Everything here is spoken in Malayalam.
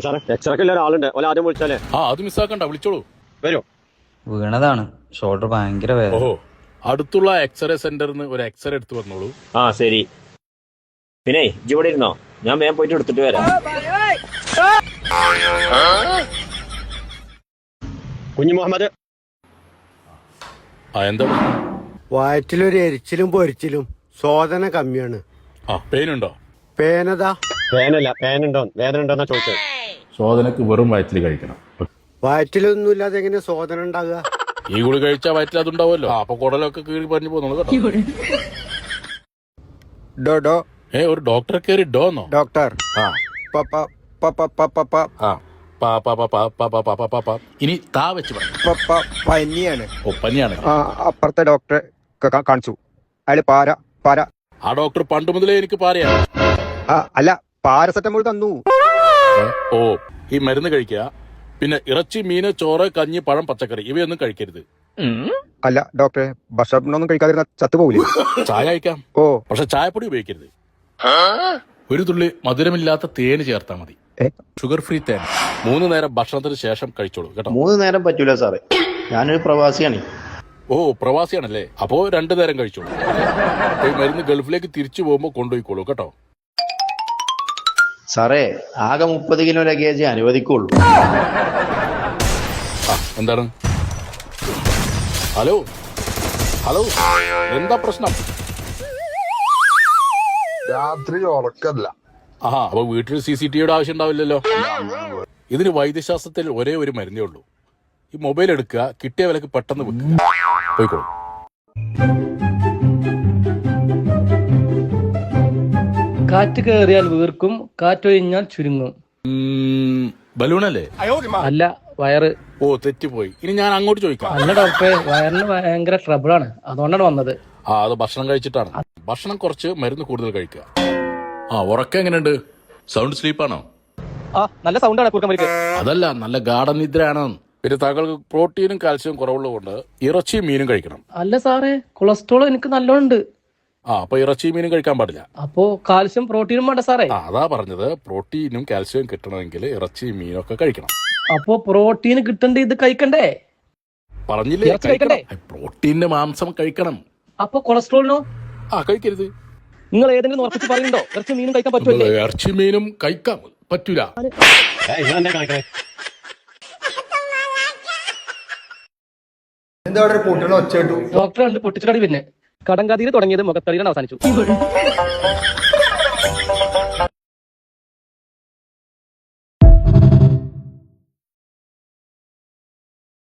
സാറേ എക്സ്റേക്ക് ഒരാളുണ്ട്. ഓല ആദ്യം വിളിച്ചാലേ. ആ അത് മിസ്സാക്കണ്ട വിളിച്ചോളൂ. വരൂ. വീണതാണ്. ഷോൾഡർ ഭയങ്കര വേദന. ഓഹോ അടുത്തുള്ള എക്സ്റേ സെന്ററിന്ന് ഒരു എക്സ്റേ എടുത്ത് വന്നോളൂ. ആ ശരി. പിന്നെ ഇജ്ജ് ഇവിടെ ഇരുന്നോ? ഞാൻ വേഗം പോയിട്ട് എടുത്തിട്ട് വരാം. കുഞ്ഞു മുഹമ്മദ്. ആ എന്താ വയറ്റിലൊരു എരിച്ചിലും പൊരിച്ചിലും ശോധന കമ്മിയാണ്. ആ പെയിൻ ഉണ്ടോ പേനതാ? പേനല്ല പേനുണ്ടോ? വേദന ഉണ്ടോന്നാ ചോദിച്ചത്. സോദനക്ക് വെറും വയറ്റിൽ കഴിക്കണം വയറ്റിലൊന്നുമില്ലാതെ എങ്ങനെ സോദന ഉണ്ടാകുക ഈ ഗുളി കഴിച്ചാൽ വയറ്റിൽ അതുണ്ടാവുമല്ലോ അപ്പൊ കുടലൊക്കെ കീറി പറഞ്ഞു പോകുന്നു ഡോ ഡോ ഏ ഒരു ഡോക്ടർ കയറി ഡോന്നോ ഡോക്ടർ ആ ആ ഇനി താ വെച്ച് പനിയാണ് ഓ പനിയാണ് അപ്പുറത്തെ ഡോക്ടറെ കാണിച്ചു അയാൾ പാര പാര ആ ഡോക്ടർ പണ്ട് മുതലേ എനിക്ക് പാരയാണ് അല്ല പാരസെറ്റമോൾ തന്നു ഓ ഈ മരുന്ന് കഴിക്കുക. പിന്നെ ഇറച്ചി മീന് ചോറ് കഞ്ഞി പഴം പച്ചക്കറി ഇവയൊന്നും കഴിക്കരുത്. അല്ല ഡോക്ടറെ ഭക്ഷണമൊന്നും കഴിക്കാതിരുന്ന ചത്തുപോകില്ലേ ചായ കഴിക്കാം. ഓ. പക്ഷെ ചായപ്പൊടി ഉപയോഗിക്കരുത്. ഒരു തുള്ളി മധുരമില്ലാത്ത തേന് ചേർത്താൽ മതി. ഷുഗർ ഫ്രീ തേൻ മൂന്ന് നേരം ഭക്ഷണത്തിന് ശേഷം കഴിച്ചോളൂ കേട്ടോ. മൂന്ന് നേരം പറ്റൂല സാറേ. ഞാനൊരു പ്രവാസിയാണ്. ഓ പ്രവാസിയാണല്ലേ? അപ്പോ രണ്ടു നേരം കഴിച്ചോളൂ. ഈ മരുന്ന് ഗൾഫിലേക്ക് തിരിച്ചു പോകുമ്പോ കൊണ്ടുപോയിക്കോളൂ കേട്ടോ. സാറേ ആകെ മുപ്പത് കിലോ ലഗേജ് അനുവദിക്കുള്ളൂ. എന്താണ്? ഹലോ? ഹലോ? എന്താ പ്രശ്നം? രാത്രി ഉറക്കല്ല. ആഹാ അപ്പൊ വീട്ടിൽ സി സി ടിവിയുടെ ആവശ്യം ഉണ്ടാവില്ലല്ലോ? ഇതിന് വൈദ്യശാസ്ത്രത്തിൽ ഒരേ ഒരു മരുന്നേ ഉള്ളൂ. ഈ മൊബൈൽ എടുക്കുക കിട്ടിയ വിലക്ക് പെട്ടെന്ന് വെക്കുക പോയിക്കോളൂ. കാറ്റ് കയറിയാൽ വീർക്കും കാറ്റൊഴിഞ്ഞാൽ ചുരുങ്ങും. ബലൂണല്ലേ? അല്ല വയറ്. ഓ തെറ്റിപ്പോയി. ഇനി ഞാൻ അങ്ങോട്ട് ചോദിക്കാം. അല്ല ഡോക്ടറെ വയറിന് ഭയങ്കര ആണ്. അതുകൊണ്ടാണ് വന്നത്. ആ അത് ഭക്ഷണം കഴിച്ചിട്ടാണ്. ഭക്ഷണം കുറച്ച് മരുന്ന് കൂടുതൽ കഴിക്കുക. ആ ഉറക്കം എങ്ങനെയുണ്ട്? സൗണ്ട് സ്ലീപ്പാണോ? ആ നല്ല സൗണ്ടാണ് കുറുക്കമ്പരിക്ക് അതല്ല നല്ല ഗാർഡൻ ഗാഠനിദ്രയാണ് പിന്നെ താങ്കൾക്ക് പ്രോട്ടീനും കാൽസ്യവും കുറവുള്ളതുകൊണ്ട് ഇറച്ചിയും മീനും കഴിക്കണം. അല്ല സാറേ കൊളസ്ട്രോൾ എനിക്ക് നല്ലോണം ആ അപ്പൊ ഇറച്ചി മീനും കഴിക്കാൻ പാടില്ല. അപ്പോ കാൽസ്യം പ്രോട്ടീനും വേണ്ട സാറേ. ആ അതാ പറഞ്ഞത്. പ്രോട്ടീനും കാൽസ്യവും കിട്ടണമെങ്കിൽ ഇറച്ചി മീനൊക്കെ കഴിക്കണം. അപ്പോ പ്രോട്ടീൻ കിട്ടണ്ടേ ഇത് കഴിക്കണ്ടേ? പറഞ്ഞില്ലേ ഇറച്ചി കഴിക്കണ്ടേ? കഴിക്കണം. പ്രോട്ടീന്റെ മാംസം കഴിക്കണം. അപ്പൊ കൊളസ്ട്രോളിനോ? ആ കഴിക്കരുത്. നിങ്ങൾ ഏതെങ്കിലും ഉറപ്പിച്ച് പറയുന്നുണ്ടോ? ഇറച്ചി മീനും കഴിക്കാൻ പറ്റുമല്ലേ ഇറച്ചി മീനും കഴിക്കാം പറ്റൂല. എന്താ അവിടെ ഒച്ചേട്ടു ഡോക്ടർ കണ്ട് പൊട്ടിച്ചിട്ടടി പിന്നെ. കടങ്കാതിയിൽ തുടങ്ങിയത് മുഖത്തടിയിലാണ് അവസാനിച്ചു.